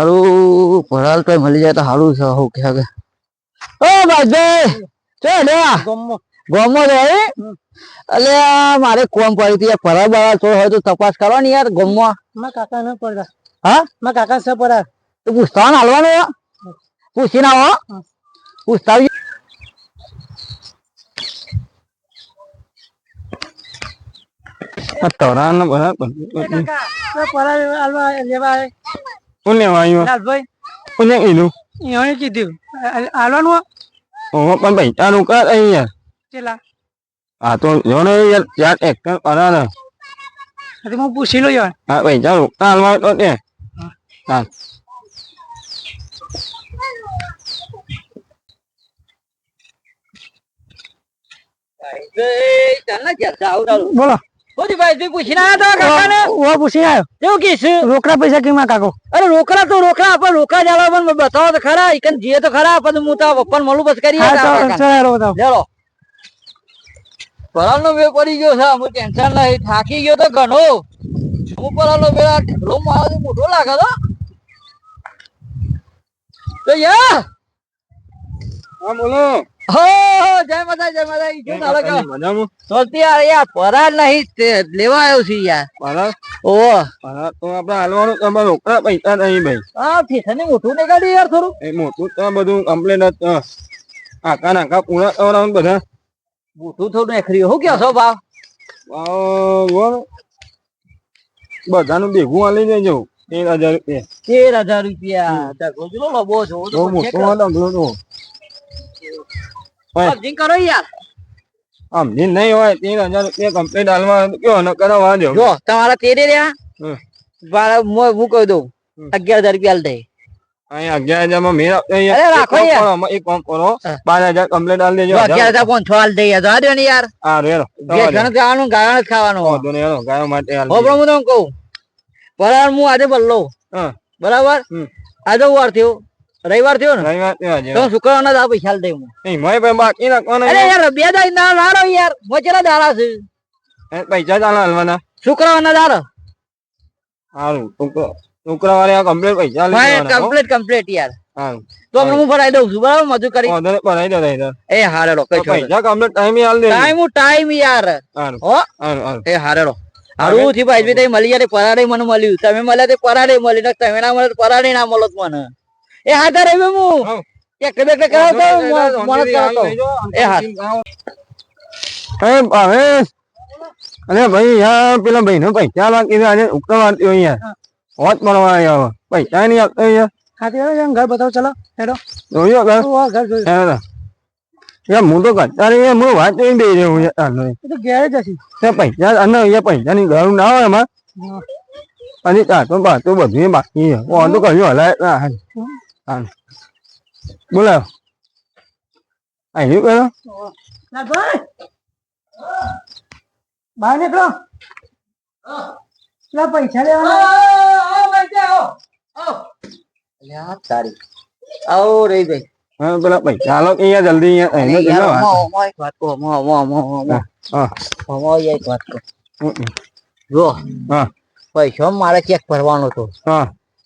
હારું ભરાલ તો મળી જાય તો સારું છે હું કે કે ઓ ભાઈ ચો લે ગોમો. રે અલે મારે કોમ પડી હતી તો હોય તો તપાસ કરવાની ને યાર ગોમો માં કાકા ન પડતા હા? માં કાકા સે પડા તો પૂછતા હાલવાનું પૂછી ના હો. પૂછતા આવજો. ને લેવા આવે કોણ વાયો લાલભાઈ કોને કીધું એને કીધું આલવાનું ઓહો પણ ભાઈ તારું કર અહીં યાર ચેલા આ તો જો ને યાર ચાર એક કરા ને હજી હું પૂછી લો યાર હા ભાઈ ચાલો કાલવા તો ને હા બોલો ઓજી ભાઈ તું પૂછીને કાકાને? ઓ પૂછી આવ્યો કેવું કીધું રોકડા પૈસા કેમાં કાકો? અરે રોકડા તો રોકડા પણ રોકડા જાળવા પણ બતાવો તો ખરા. ઈકન જીએ તો ખરા પણ હું તો પપ્પાને મળું બસ કરી હા ચાલો પરાલ નો મેળ પડી ગયો છે હું ટેન્શન નહીં. થાકી ગયો તો ઘણો. હું પરાલ નો મેળ આ ઢેલો મારો મોટો લાગે તો. તો યા! હા બોલો. જય માતા જય માતા જો નાલો કે સોલતી યાર યાર પરાલ નહીં લેવા આવ્યો છે યાર. બરાબર ઓ બરાબર તો આપણે હાલવાનું તમારે રોકડા પૈસા નહીં ભાઈ. આ ફેશન મોટું ને યાર થોડું. એ મોટું તો બધું કમ્પ્લેન આકા નાખા પૂરા કરાવું બધા. મોટું થોડું એખરી હું કહો છો ભાવ? બધાનું ભેગું આલી દેજો. તેર હજાર રૂપિયા. તેર હજાર રૂપિયા. ગોજરો લબો છો. મોટો હતો તો કરો યાર. આમ જે નહીં હોય તેર હજાર રૂપિયા કમ્પ્લેન હાલવા કયો ન કરાવવા દો જો તમારા તેરે રહ્યા મારા મો- હું કહી દઉં અગિયાર હજાર રૂપિયા હાલ દે. અગિયાર હજારમાં મેળ અરે રાખો યાર. એક કામ કરો. બાર હજાર કમ્પ્લેન હાલ દેજો. અગિયાર હજાર પાંચસો હાલ દે યાર. જવા ને યાર. હા રેલો જે ખાવાનું વાંધો નહીં, ગાયો માટે હાલ હો હું તમને કહું બરાબર હું આજે બલ્લો. હા. બરાબર. આજે વાર થયો. રવિવાર થયો ને? રવિવાર થયો તો શુક્રવારના દા પૈસા દે હું નહીં, મોય ભાઈ બાકી રાખવાના અરે યાર? બે દાઈ ના લાડો યાર. મોચેલા દાડા છે? એ પૈસા ચાલે હાલવાના. શુક્રવારના દાડો? હારું શુક્ર- શુક્રવારે આ કમ્પ્લીટ પૈસા લેવાના, કમ્પ્લીટ કમ્પ્લીટ યાર. હારું. તો હું ભરાઈ દઉં છું બરાબર? મજૂર કરી. વાંધો ભરાઈ દો તાઈ. એ હારેડો કઈ છો પૈસા કમ્પ્લીટ ટાઈમ હાલ દે. ટાઈમ ટાઈમ યાર. હારું હો? સારું એ હારેડો હારું થી ભાઈ તમે મળી જાય પરાડે મને મળ્યું. તમે મળ્યા તે પરાડે મળી ને તમે ના મળે પરાડે ના મળત મને. એ હા. તારે હું એ કદે કદે કરાવતો. મોણસ કરાવતો એ હા એ ભાવેશ. અરે ભાઈ યાર પેલા ભાઈ નો પૈસા બાકી છે આજે ઉકળવા દો અહીંયા. હોત મળવા આવ્યો હવે. પૈસા નહીં આપતો અહીંયા. હા તે ઘર બતાવો ચલો હેડો. જોયો ઘર. ઓ ઘર જોયો. યાર હું તો કરતા યાર હું વાત જોઈને દઈ રહ્યો આનો. એ તો ઘેર જ હશે. તે પૈસા અને યાર પૈસાની જરૂર ના હોય એમાં. અને તાતો બાતો બધું બાકી છે. વાંધો કહ્યું હલાય હાલ. બોલાવો આવ્યું કરો બહાર નીકળો પેલા પૈસા લેવાના તારી આવો રહી ભાઈ હા પેલા પૈસા હાલો અહીંયા જલ્દી મોં એક વાત કહો, મોં, મોં, મોં, મોં, મોં. હા મોં એક વાત કહો. જો હા પૈસા મારે ચેક ભરવાનો હતો હા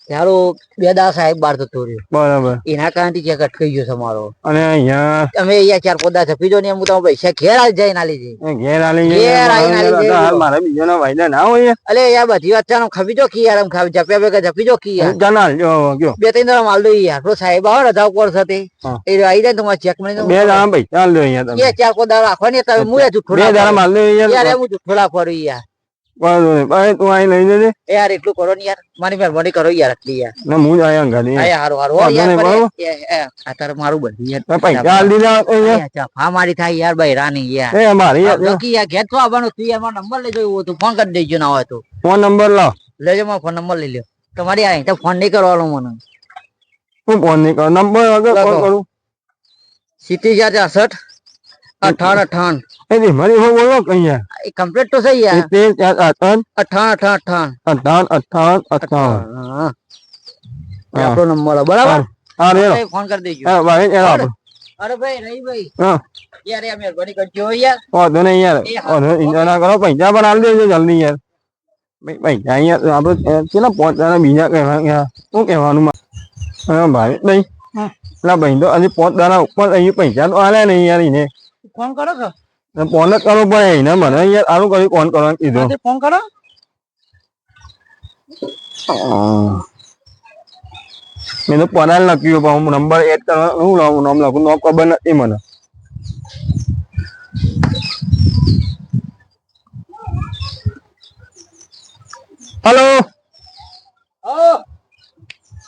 તારો બે દા સાહેબ બાર થતો રહ્યો. બરાબર. એના કારણે ચેક અટકાઈ ગયો તમારો અને અહીંયા તમે અહીંયા ચાર પોદા છપી દો ને એમ હું પૈસા ઘેર આવી જાય ના લીધી ઘેર આવી ઘેર આવી મારા બીજો ના વાયદા ના હોય. અલે યાર બધી વાત ચાલો ખપી જો કી યાર એમ ખાવી જપ્યા ભેગા જપી જો કી યાર જનાલ ગયો. બે ત્રણ દાડા માલ દો યાર સાહેબ આવે રજા ઉપર સાથે. એ આવી જાય તમારે ચેક મળી બે દાડા ભાઈ ચાલ દો અહીંયા તમે. ચાર પોદા રાખો ને તમે હું જુઠ્ઠો બે દાડા માલ દો યાર હું જુઠ્ઠો રાખવાનું યાર બરાબર ભાઈ તું અહીં લઈ જજે. એ યાર એટલું કરો ને યાર. મારી મહેરબાની કરો યાર આટલી યાર. ના હું જ આયા ઘરે. આ હારું હારું. આ તાર મારું બધી યાર. પૈસા આલ દીધા યાર, ફા મારી થાય યાર ભાઈ રાની યાર. એ મારી યાર બાકી યાર ઘેર તો આવવાનો તું યાર મારો નંબર લેજો એવું તો ફોન કરી દેજો ના હોય તો. ફોન નંબર લો લેજો મારો ફોન નંબર લઈ લ્યો. તમારી આ તો ફોન નહીં કરવાનો મને. હું ફોન નહીં કરું? નંબર વગર ફોન. કરું? સિત્તેર ચાર છાસઠ અઠાણ અઠાણ એ જી મારી હું બોલો અહીંયા? એ કમ્પ્લીટ તો સહી યાર સિત્તેર ચાર અઠાવન અઠાણ અઠાણ અઠાણ. અઠાવન અઠાવન અઠાવન હા. એ આપણો નંબર બરાબર? હા રે ફોન કરી દેજો. હા ભાઈ ચાલો આપણે. અરે ભાઈ રહી ભાઈ. હા. યાર યાર મહેરબાની કરજો યાર. ઓ દોને યાર. ઓ. વાંધો ના કરો પૈસા પણ આલ દેજો જલ્દી યાર. ભાઈ પૈસા અહીંયા આપણે કેટલા પોતાના બીજા કહેવા શું કહેવાનું હા ભાઈ નહીં. હા. ભાઈ તો પાંચ દાડા ઉપર અહીં પૈસા તો આલે નહીં યાર એને. ફોન કરો છો? ફોન જ કરવો પડે એને મને યાર આનું કર્યું ફોન કરવાનું કીધું. ફોન કરો? મેં તો પનાલ લખ્યું પણ હું નંબર એડ કરવા હું નામ લખું નામ ખબર નથી મને. હલો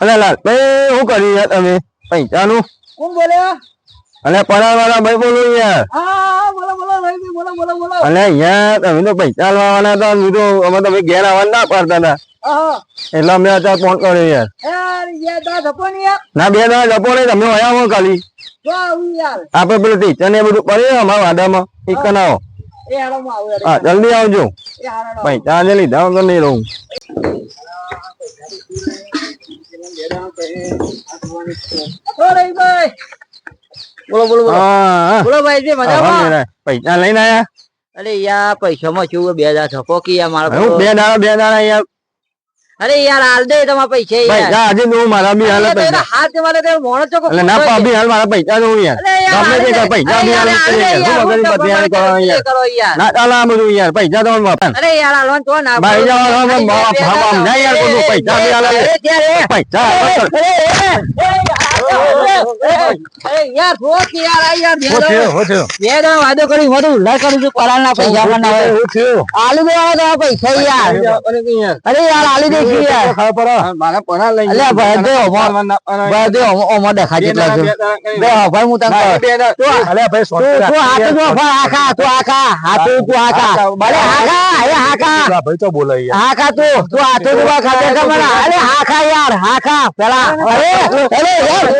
અલે લાલ ભાઈ શું કર્યું યાર તમે? પૈસાનું? કોણ બોલ્યા? અને પનાલ વાળા ભાઈ બોલું યાર. હા બોલો. અને અહીંયા તમે તો પૈસા લાવવાના હતા બીજું તો અમે તમે ઘેર આવવા ના પાડતા હતા. એટલે અમે અત્યારે ફોન કર્યો યાર. ને બે દાડા જપો નહીં તમે આવો ખાલી. આપડે પેલું ટીચર ને બધું પડ્યું અમારા વાડામાં. એક કનાવો હા જલ્દી આવજો. પૈસા આજે લીધા વગર નહીં રહું. ભાઈ બોલો બોલો બોલો. બોલો ભાઈ જે મજામાં પૈસા લઈને આયા અરે યાર પૈસામાં શું બે હજાર થપો કે યાર મારા હું બે દાડા બે દાડા યાર અરે યાર હાલ દે તમારા પૈસા યાર આજે હું મારા બી હાલ પૈસા હાથ મારે તો મોણસ ચોકો એટલે ના પાબી હાલ મારા પૈસા દઉં યાર ગમે તે પૈસા બી હાલ હું વગર બધી હાલ કરો યાર. ના ચાલે બધું યાર પૈસા દો વાપર અરે યાર હાલ તો ના ભાઈ જાવ હાલ જાઓ, અરે જાઓ, બે જાઓ, હજાર જાઓ, યાર, બધું પૈસા બી હાલ. પૈસા યાર યાર યાર યાર યાર યાર જો આખા તું તું આખા ભાઈ તો બોલાય હાખા તું તું હાથ જો ખાતે હાખા યાર હાખા પેલા અરે યાર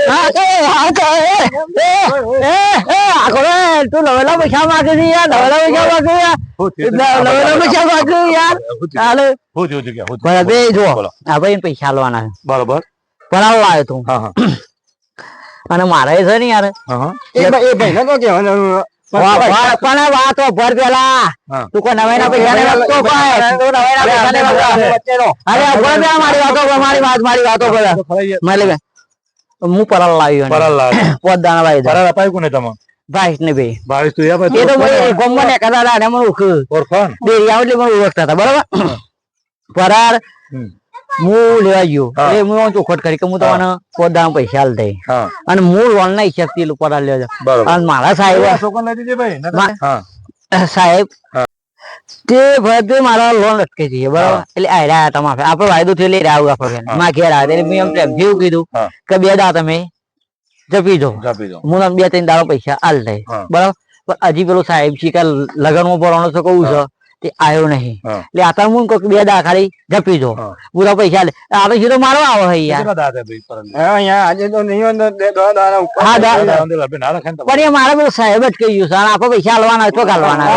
તું લવેલા પૈસા માંગે છે યાર લવેલા પૈસા માંગે યાર લવેલા પૈસા માંગે યાર ચાલે હું થયું કે હું બે જો આ ભાઈ પૈસા આલવાના છે બરોબર પરાળ લાવ્યો તું હા હા અને મારે છે ને યાર એ ભાઈ તો પણ વાતો ભર પેલા તું કોઈ નવાઈના પૈસા ને પૈસા અરે ભર મારી વાતો મારી વાત મારી વાતો ભર. હું પરાલ લાવ્યો પરાલ લાવ. પોત દાણા ભાઈ પરાલ અપાયું કોને તમે ને ભાઈ બાવીસ તું એ એ તો ભાઈ ને મને એટલે મને ઓળખતા હતા બરાબર પરાર મૂળ હું લેવા ગયો. એટલે હું ચોખવટ કરી કે હું તમને પોત દાણા પૈસા આલ દઈ અને મૂળ લોન ના હિસાબથી પરાર લેવા. અને મારા સાહેબ સાહેબ. તે ભરતે મારા લોન અટકે છે બરાબર? એટલે આ રહ્યા માફે આપડે વાયદો થયો રહ્યા આવું હા. માં ઘેર આવે એટલે મેં એમ પ્રેમ જેવું કીધું કે બે દા તમે જપી દો. હું બે ત્રણ દાડો પૈસા આલ દે બરાબર? પણ હજી પેલો સાહેબ છે કે લગનમાં ભરવાનો છે કહું છે. તે આવ્યો નહીં. એટલે આતા હું કહું બે દા ખાલી જપી દો પૂરા પૈસા લે. આ તો સીધો મારવા આવો હે યાર. પણ એ મારા પેલો સાહેબ જ કહી ગયું છે આપો પૈસા હલવાના તો ઘાલવાના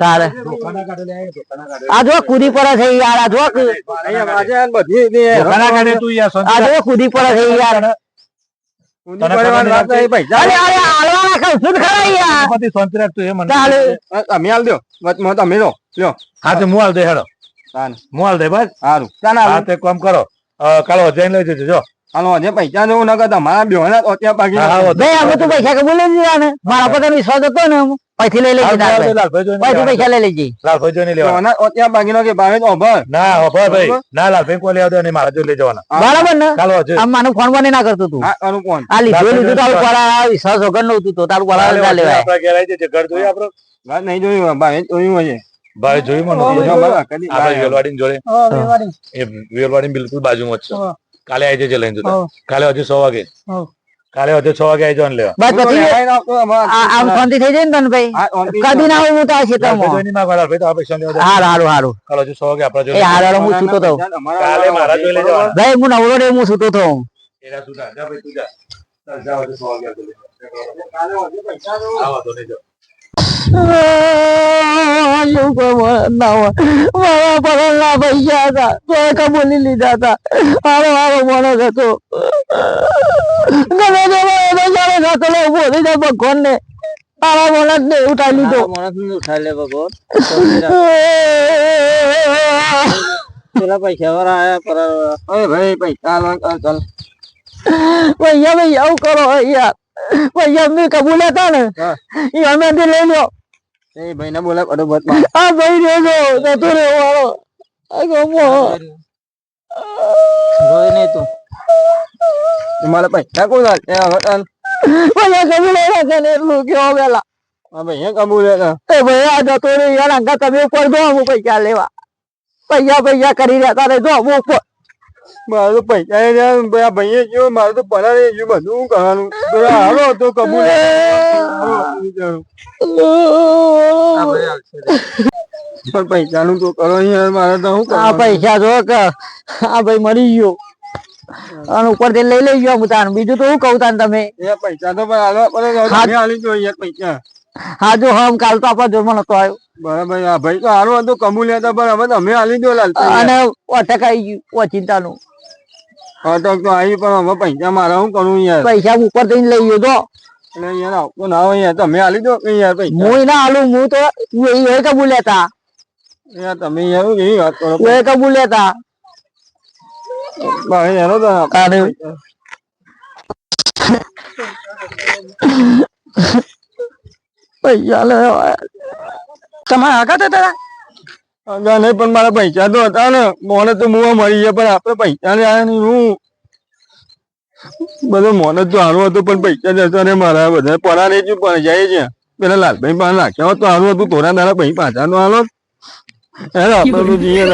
તારે. આ જો કુદી પડે છે યાર આ જો કુ- અહીંયા આજે આ બધી જે દુકાના કાઢે તું યાર શાંતિ આ રાખ. જો કૂદી પડે છે યાર. ઊંધી પડવાની વાત નહીં, પૈસા અરે અરે હાલવાના કહું છું ને ખરા યાર બધી શાંતિ રાખ તું એ મને ચાલે. હા, તમે હાલ દો. વચમાં તમે લો લ્યો. હા તો મું હાલ દે હેડો. તાન. મું હાલ દે બસ. સારું ચાલ હા હાલ કામ કરો. અ, કાલે લઈ જજો જો. હાલો પૈસા ન કરતા મારા બેહોના તો ત્યાં બાકી હા, હા, બે અમે તું પૈસા કબૂલ મારા પર તને વિશ્વાસ હતો ને પૈથી લઈ લેજે તાર લાલભાઈ ભાઈ. લાલભાઈ જોઈને પૈથી પૈસા લઈ લેજે. લાલભાઈ જોઈને લેવાના. ત્યાં બાકીનો કે ભાવે તો ના હોભળ ભાઈ ના લાલભાઈ કોઈ લેવા દે નહીં મારા લઈ જવાના. બરાબર ને? કાલે અજય આમ માનું ફોન બને ના કરતો તું. હા કરું આ લીધું લીધું તારું જોઈને વિશ્વાસ વગરનું હતું તો તારું પરા ના લેવાય. આપણા ઘેર આવી જજે. ઘર જોઈએ આપણું. નહીં જોયું ભાવે જોયું હશે. ભાઈ જોયું મને? જો આપણે ભાવે. જોડે. એ બિલકુલ બાજુમાં જ છે. કાલે આવી જજે લઈને જતા. કાલે હજુ સો વાગે. કાલે હજુ છ વાગે આવી જવાનું લેવા બસ હું પછી આ- આમ શાંતિ થઈ જાય ને તને ભાઈ કદી ના હું તારા લાલભાઈ ક્ષેત્રમાં જોઈ ના પાડે. ભાઈ તો આપણે શાંતિ દે. હારું હારું કાલે હજુ છ વાગે આપણા એ જોડે હારું હારું હું સૂતો તો કાલે મારા જોઈ લેજો ભાઈ હું નવરો રે હું સૂતો તો એરા સુધા. જા ભાઈ તું જા. ચાલ, જા હજુ છ વાગે લેવા. કાલે વધુ પૈસા દો આવો તો હોય મારા પરાળના પૈસા હતા તો કબૂલી લીધા હતા હારો હારો માણસ હતો ગમે તે હતો, જ્યારે નકલો ઊભો થઈ જાય ભગવાન ને આવા માણસ ને ઉઠાઈ લીધો પેલા પૈસા વાળા આયા પર અરે ભાઈ પૈસા લો ચાલ ચાલ. ભૈયા ભૈયા આવું કરો યાર ભૈયા મેં કબૂલ હતા ને. એ અમે લઈ લો. એ ભાઈ ને બોલા બરોબર આ ભાઈ રેજો જતો રહ્યો વાળો આ ગમો. રોય નહીં તું. તમારા પૈસા કોણ હવે ચાલ ભૈયા કબૂલ આવ્યા છે ને એટલું કેવો પેલા. આ ભાઈ કબૂલ હે એ ભાઈ આ જતો રહ્યો યાર અંગા તમે ઉપર દો અમુક પૈસા લેવા. પૈસા પૈસા કરી રહ્યા રે જો અમુક ઉપર. મારે તો પૈસા એ ભાઈ આ ભાઈએ જો મારે તો પરાર એ જો બધું હું કરવાનું. પેલા હાલો તો કબૂલ હે. પણ પૈસાનું તો કરો યાર મારે તો શું આ પૈસા જો કે આ ભાઈ મરી ગયો. અને ઉપરથી લઈ લઈ ગયો હું તાન બીજું તો શું કહું તાન તમે? પૈસા તો હા. હાલી જો પૈસા. હા જો હમ કાલ તો આપણા જોરમાં નતો આવ્યો. બરાબર આ ભાઈ તો હારો હતો કબૂલ હતા પણ હવે હાલી દો લાલ અને અટક આવી ગયું ઓચિંતાનું અટક તો આવી પણ હવે પૈસા મારે કરવું યાર? પૈસા ઉપરથી લઈ ગયો તો. એટલે યાર આવતો ના હોય યાર તમે હાલી દો યાર પૈસા? હું ના હાલું હું તો એ કબૂલ યાર તમે યાર હું વાત કરો. એ કબૂલ ભાઈ યાર તો અરે પૈસા લે તમારે આગળ હતા આગા નહીં પણ મારા પૈસા તો હતા ને મોને તો મુવા મળી ગયા પણ આપણે પૈસા ને આયા નહીં હું બધો મોને તો હારું હતું પણ પૈસા જતા ને મારા બધા પડા ને જ પણ જાય છે પેલા લાલભાઈ પાસે નાખ્યા તો હારું હતું ના દાડા ભાઈ પાછા નો હાલો યાર આપણે જઈએ.